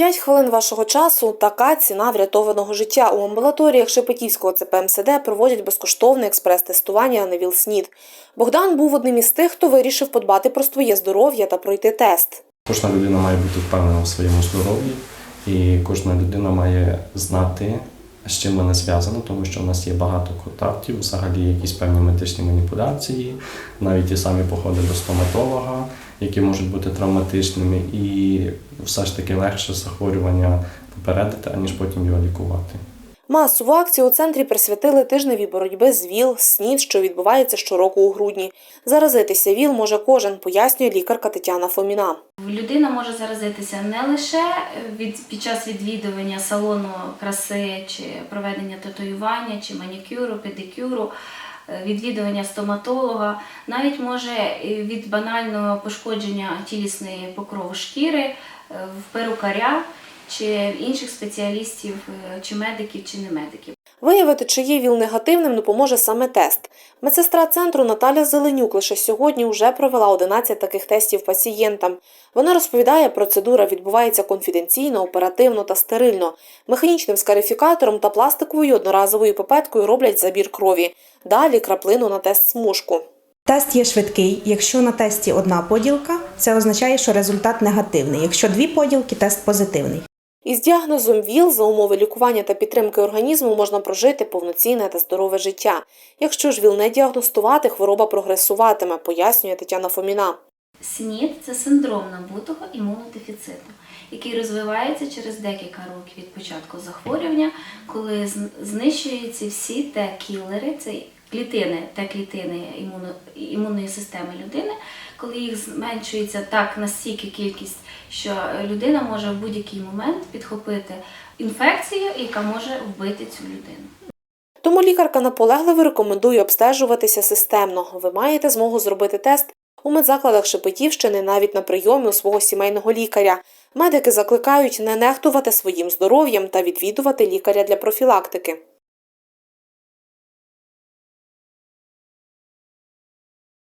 П'ять хвилин вашого часу така ціна врятованого життя. У амбулаторіях Шепетівського ЦПМСД проводять безкоштовне експрес-тестування на ВІЛ-СНІД. Богдан був одним із тих, хто вирішив подбати про своє здоров'я та пройти тест. Кожна людина має бути впевнена в своєму здоров'ї, і кожна людина має знати, з чим вона зв'язана, тому що в нас є багато контактів, взагалі якісь певні медичні маніпуляції, навіть ті самі походи до стоматолога, які можуть бути травматичними, і все ж таки легше захворювання попередити, аніж потім його лікувати. Масову акцію у центрі присвятили тижневі боротьби з ВІЛ, СНІД, що відбувається щороку у грудні. Заразитися ВІЛ може кожен, пояснює лікарка Тетяна Фоміна. Людина може заразитися не лише від, під час відвідування салону краси чи проведення татуювання, чи манікюру, педикюру, відвідування стоматолога, навіть може від банального пошкодження тілісної покрову шкіри е, в перукаря чи інших спеціалістів, е, чи медиків, чи не медиків. Виявити, чи є ВІЛ негативним, допоможе саме тест. Медсестра центру Наталя Зеленюк лише сьогодні вже провела 11 таких тестів пацієнтам. Вона розповідає, процедура відбувається конфіденційно, оперативно та стерильно. Механічним скарифікатором та пластиковою одноразовою пипеткою роблять забір крові. Далі краплину на тест смужку. Тест є швидкий. Якщо на тесті одна поділка, це означає, що результат негативний. Якщо дві поділки, тест позитивний. Із діагнозом ВІЛ за умови лікування та підтримки організму можна прожити повноцінне та здорове життя. Якщо ж ВІЛ не діагностувати, хвороба прогресуватиме, пояснює Тетяна Фоміна. СНІД це синдром набутого імунодефіциту, який розвивається через декілька років від початку захворювання, коли знищуються всі Т-кілери, це клітини, Т-клітини імуно, імунної системи людини, коли їх зменшується так настільки кількість, що людина може в будь-який момент підхопити інфекцію, яка може вбити цю людину. Тому лікарка наполегливо рекомендує обстежуватися системно. Ви маєте змогу зробити тест у медзакладах Шепетівщини навіть на прийомі у свого сімейного лікаря. Медики закликають не нехтувати своїм здоров'ям та відвідувати лікаря для профілактики.